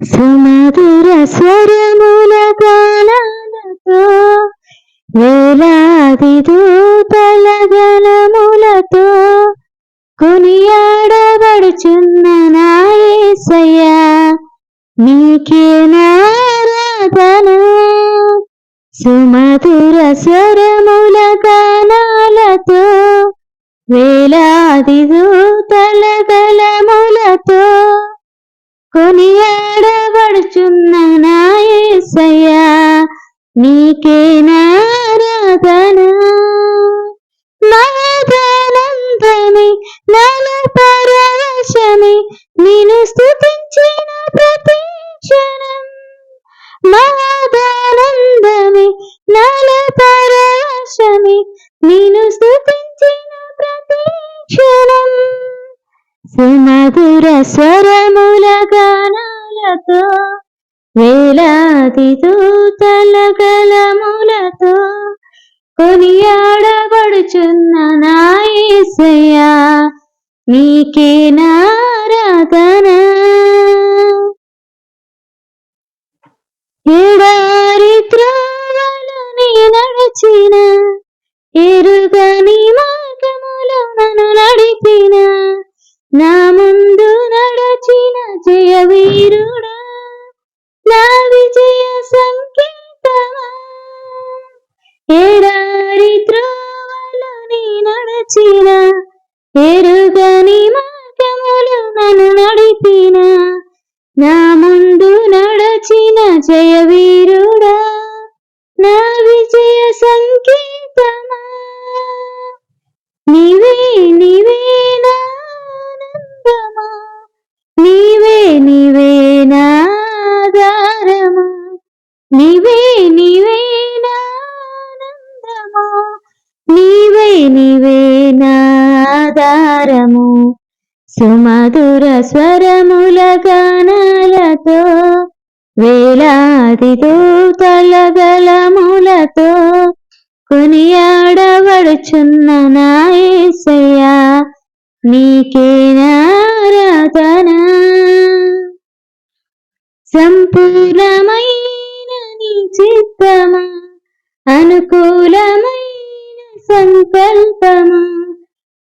సుమధుర స్వరముల గానాలతో వేలాది దూపల గణములతో కొనియాడబడుచున్న నాయసయ్యా నీకే నారాధన. సుమధుర స్వరముల గానాలతో వేలాది దూతల గలములతో కొనియా నాయసయ్యా నీకే నారాధన? మహదానందమే నల పరవశమే నేను స్థుతించిన ప్రతి క్షణం. మహదానందమే నల పరవశమే నేను స్థుతించిన ప్రతి క్షణం. సుమధుర స్వరముల గానాలతో వేలాది దూతల గలములతో కొనియాడబడుచున్న నాయసయ్యా నీకే నారాధన ఎడారి త్రోవలు నీ నడిచిన ఎరుగని మార్గములో నన్ను నడిపిన నా ముందు నడచిన జయ వీరుడా నడచిన ఎరుగని మార్గములు నన్ను నడిపిన. నా ముందు నడచిన జయవీరుడా నా విజయ సంకేతమా. నీవే నీవే నానందమా. నీవే నీవే నా నీవే నీవే నానందమా. నీవే నీవే నా ఆధారము సుమధుర స్వరముల గానాలతో వేలాది దూతల గలములతో కొనియాడబడుచున్న నాయసయ్యా నీకే నారాధన. సంపూర్ణ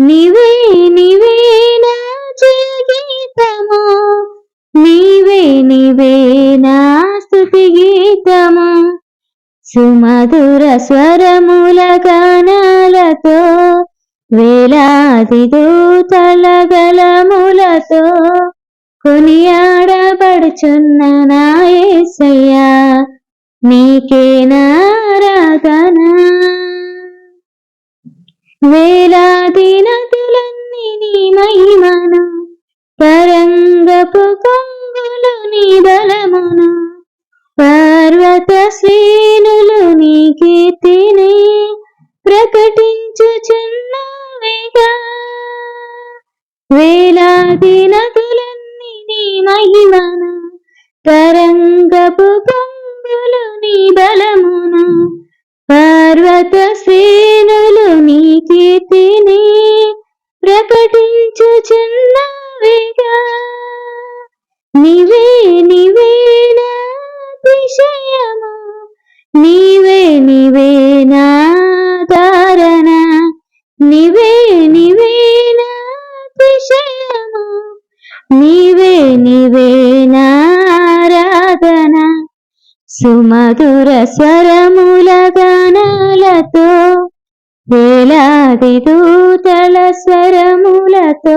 నీవే నీవే నా జీవితము. నీవే నీవే నా స్థుతి గీతము. సుమధుర స్వరముల గానాలతో వేలాది దూతల గలములతో కొనియాడబడుచున్న నాయసయ్యా నీకే నారాధన వేలాది నదులన్నీ నీ మహిమను? తరంగపు కొంగులు నీ బలమున? పర్వత శ్రేణులు నీ కీర్తిని ప్రకటించుచున్నవిగా వేలాది నదులన్నీ నీ మహిమను? తరంగపు కొంగులు నీ బలమున? పర్వత శ్రేణులు కీర్తిని ప్రకటించుచున్నవిగా నీవే నీవే నా అతిశయము? నీవే నీవే నా ధారణ. నీవే నీవే నా నీవే నీవే నా సుమధుర స్వరముల గానాలతో వేలాది దూతల స్వరములతో